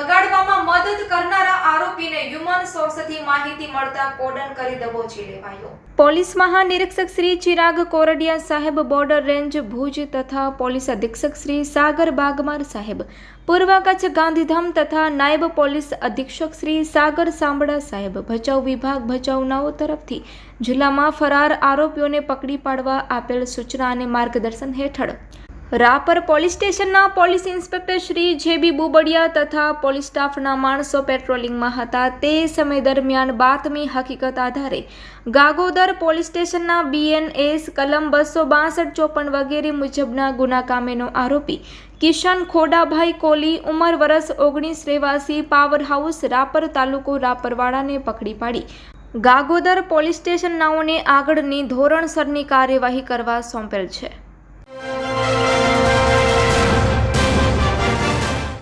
ભગાડવામાં મદદ કરનારા આરોપીને હ્યુમન સોર્સથી માહિતી મળતા કોડન કરી દબોચી લેવાયો પોલીસ મહાનિરીક્ષક શ્રી ચિરાગ કોરડિયા સાહેબ બોર્ડર રેન્જ ભુજ તથા પોલીસ અધિક્ષક શ્રી સાગર બાગમાર સાહેબ, પૂર્વ કચ્છ ગાંધીધામ તથા નાયબ પોલીસ અધિક્ષક શ્રી સાગર સાંબડા સાહેબ, ભચાઉ વિભાગ ભચાઉનાઓ તરફથી જિલ્લામાં ફરાર આરોપીઓને પકડી પાડવા આપેલ સૂચના અને માર્ગદર્શન હેઠળ રાપર પોલીસ સ્ટેશનના police inspector Shri J B Bubadiya તથા પોલીસ સ્ટાફના માણસો પેટ્રોલિંગમાં હતા. તે સમય દરમિયાન બાતમી હકીકત આધારે ગાગોદર પોલીસ સ્ટેશનના બીએનએસ કલમ બસો બાસઠ ચોપન વગેરે મુજબના ગુના કામેનો આરોપી કિશન ખોડાભાઈ કોલી ઉંમર વરસ ઓગણીસ રહેવાસી પાવર હાઉસ રાપર તાલુકો રાપરવાડાને પકડી પાડી. ગાગોદર પોલીસ સ્ટેશન નાઓને આગળની ધોરણસરની કાર્યવાહી કરવા સોંપેલ છે.